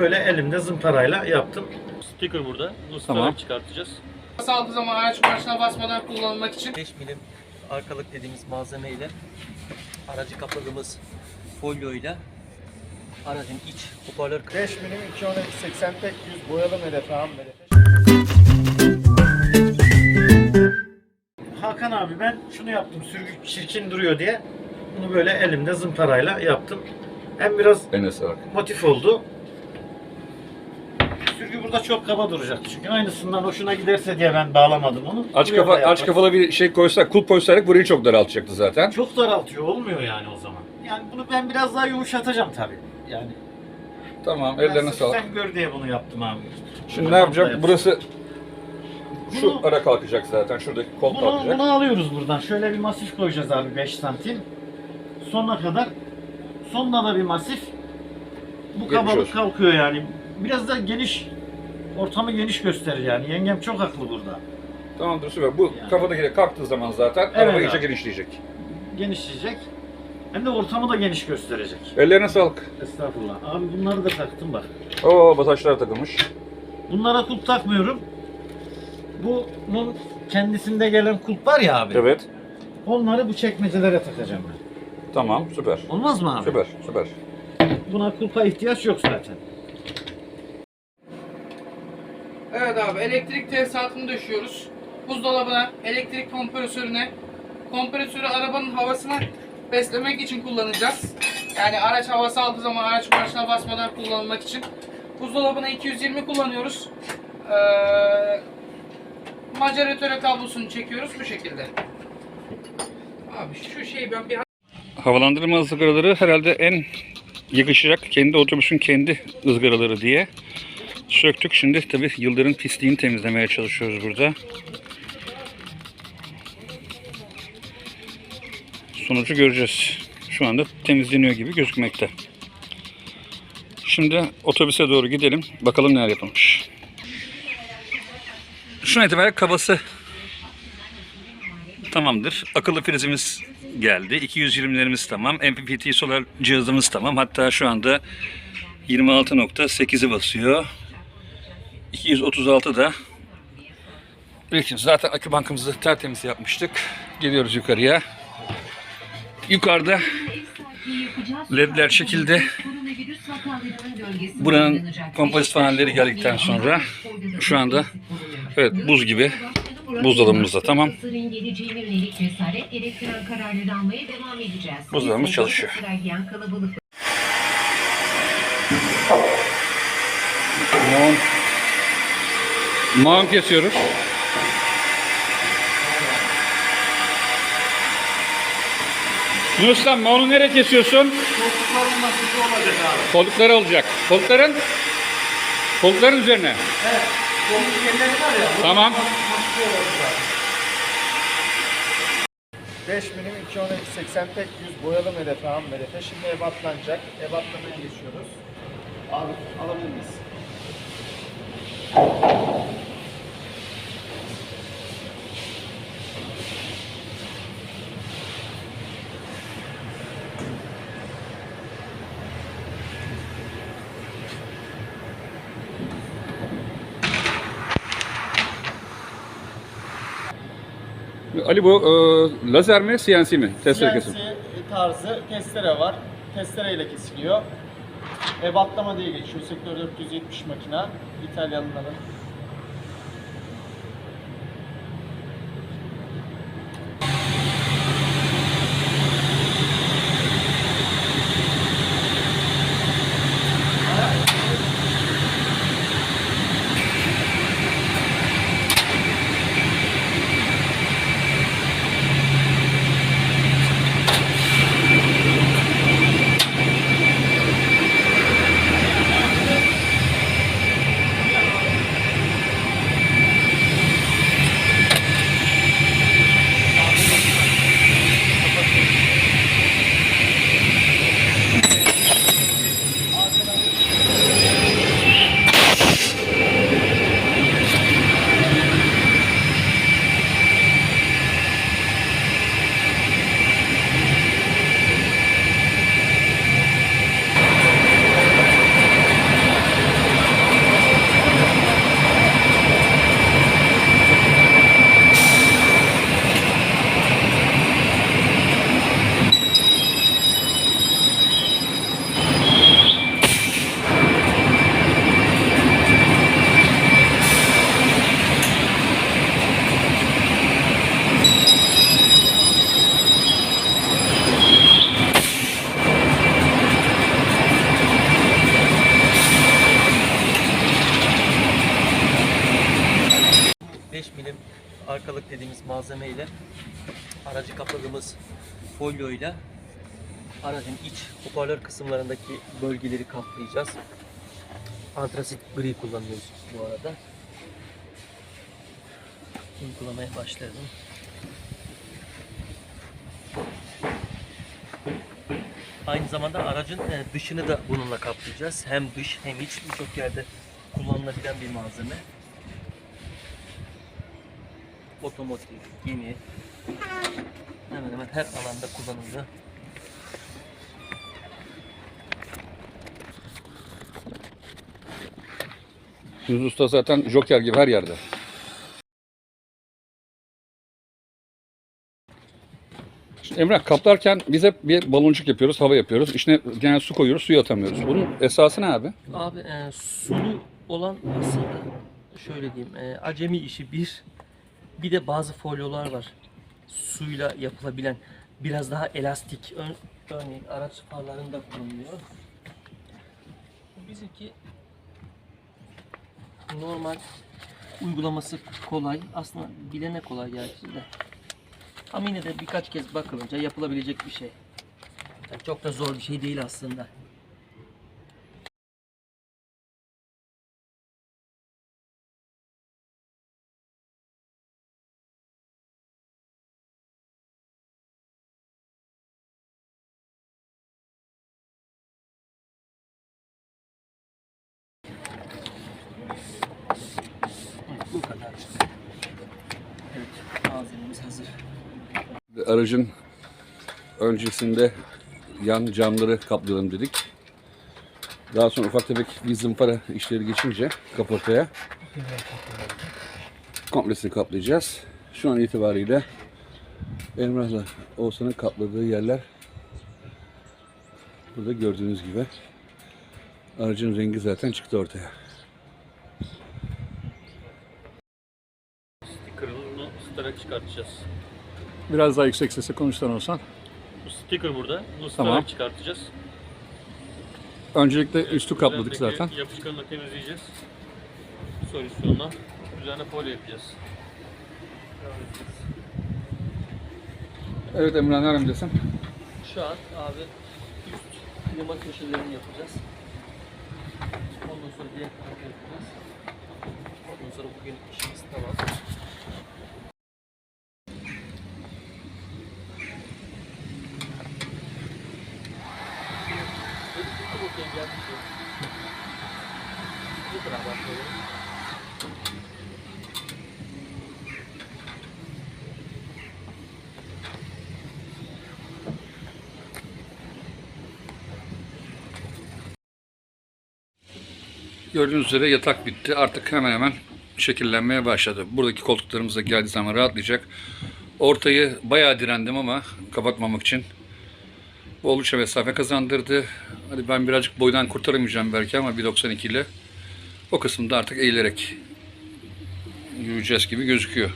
Böyle elimde zımparayla yaptım. Sticker burada. Bunu Tamam. tamam. çıkartacağız. Saldığı zaman araç marşına basmadan kullanılmak için 5 milim arkalık dediğimiz malzeme ile aracı kapladığımız folyo ile aracın iç hoparlör 5 milim 212 80 tek 100 boyalı medefe ham medefe. Hakan abi ben şunu yaptım sürgü çirkin duruyor diye. Bunu böyle elimde zımparayla yaptım. Hem biraz sağlık. motif oldu. Burada çok kaba duracak. Çünkü aynısından hoşuna giderse diye ben bağlamadım onu. Aç Buraya kafa da aç yapmak- kafalı bir şey koysak, kulp koysaydık burayı çok daraltacaktı zaten. Çok daraltıyor olmuyor yani o zaman. Yani bunu ben biraz daha yumuşatacağım tabii. Yani Tamam, ben ellerine sırf sağlık. Sen gör diye bunu yaptım abi. Şimdi ne yapacak? Burası şu Bunu- ara kalkacak zaten. Şuradaki kol Bunu, kalkacak. bunu alıyoruz buradan. Şöyle bir masif koyacağız abi 5 santim. Sonuna kadar. Sonuna da bir masif. Bu kabalık olsun. kalkıyor yani. Biraz da geniş ortamı geniş gösterir yani. Yengem çok haklı burada. Tamamdır süper. Bu Yani. kafadakiyle kalktığı zaman zaten araba abi. iyice genişleyecek. Genişleyecek. Hem de ortamı da geniş gösterecek. Ellerine sağlık. Estağfurullah. Abi bunları da taktım bak. Oo basaçlar takılmış. Bunlara kulp takmıyorum. Bunun kendisinde gelen kulp var ya abi. Evet. Onları bu çekmecelere takacağım ben. Tamam süper. Olmaz mı abi? Süper süper. Buna kulpa ihtiyaç yok zaten. Evet abi elektrik tesisatını döşüyoruz. Buzdolabına, elektrik kompresörüne, kompresörü arabanın havasını beslemek için kullanacağız. Yani araç havası aldığı zaman araç marşına basmadan kullanılmak için. Buzdolabına 220 kullanıyoruz. Ee, maceratöre kablosunu çekiyoruz bu şekilde. Abi şu şeyi ben bir Havalandırma ızgaraları herhalde en yakışacak kendi otobüsün kendi ızgaraları diye söktük. Şimdi tabi yıldırım pisliğini temizlemeye çalışıyoruz burada. Sonucu göreceğiz. Şu anda temizleniyor gibi gözükmekte. Şimdi otobüse doğru gidelim. Bakalım neler yapılmış. Şuna itibaren kabası tamamdır. Akıllı prizimiz geldi. 220'lerimiz tamam. MPPT solar cihazımız tamam. Hatta şu anda 26.8'i basıyor. 236 da Bilkin zaten akü bankımızı tertemiz yapmıştık. Geliyoruz yukarıya. Yukarıda ledler şekilde buranın kompozit panelleri geldikten sonra şu anda evet buz gibi buzdolabımız da tamam. geleceğine yönelik cesaret Mağun kesiyoruz. Nuslan mağunu nereye kesiyorsun? Koltukların masası olacak abi. Kollukları olacak. Kollukların? Kollukların üzerine. Koltuk yerleri var ya. Tamam. 5 milim 212 80 tek 100 boyalı medefe ham medefe. Şimdi ebatlanacak. Ebatlamaya geçiyoruz. Abi alabilir miyiz? Ali bu e, lazer mi CNC mi? Testere kesim. CNC tarzı testere var. Testereyle kesiliyor. Ebatlama diye geçiyor. Sektör 470 makina. İtalyanların. Arkalık dediğimiz malzemeyle aracı kapladığımız folyoyla aracın iç hoparlör kısımlarındaki bölgeleri kaplayacağız. Antrasit gri kullanıyoruz bu arada. Uygulamaya başladım. Aynı zamanda aracın e, dışını da bununla kaplayacağız. Hem dış hem iç birçok yerde kullanılabilen bir malzeme. Otomotiv, gemi hemen hemen her alanda kullanılıyor. Yunus Usta zaten joker gibi her yerde. Şimdi Emrah kaplarken biz hep bir baloncuk yapıyoruz, hava yapıyoruz. İçine genel su koyuyoruz, suyu atamıyoruz. Bunun esası ne abi? Abi e, sulu olan aslında şöyle diyeyim e, acemi işi bir bir de bazı folyolar var suyla yapılabilen biraz daha elastik Ör, örneğin araç farlarında kullanılıyor. Bizimki normal uygulaması kolay aslında bilene kolay gerçi de ama yine de birkaç kez bakılınca yapılabilecek bir şey. Yani çok da zor bir şey değil aslında. Hazır. Aracın öncesinde yan camları kaplayalım dedik. Daha sonra ufak tefek bir zımpara işleri geçince kaportaya komplesini kaplayacağız. Şu an itibariyle Emrah'la Oğuzhan'ın kapladığı yerler burada gördüğünüz gibi. Aracın rengi zaten çıktı ortaya. Çıkartacağız. Biraz daha yüksek sesle konuştan olsan. Bu sticker burada. Bunu Tamam. çıkartacağız. Öncelikle üstü kapladık zaten. Yapışkanını temizleyeceğiz. Solüsyonla. Üzerine folyo yapacağız. Evet Emrah neredesin? Şu an abi üst klima köşelerini yapacağız. Ondan sonra diğer tarafı yapacağız. Ondan sonra bugün işimiz tamam. Gördüğünüz üzere yatak bitti. Artık hemen hemen şekillenmeye başladı. Buradaki koltuklarımız da geldiği zaman rahatlayacak. Ortayı bayağı direndim ama kapatmamak için. Oldukça mesafe kazandırdı. Hadi ben birazcık boydan kurtaramayacağım belki ama 1.92 ile o kısımda artık eğilerek yürüyeceğiz gibi gözüküyor.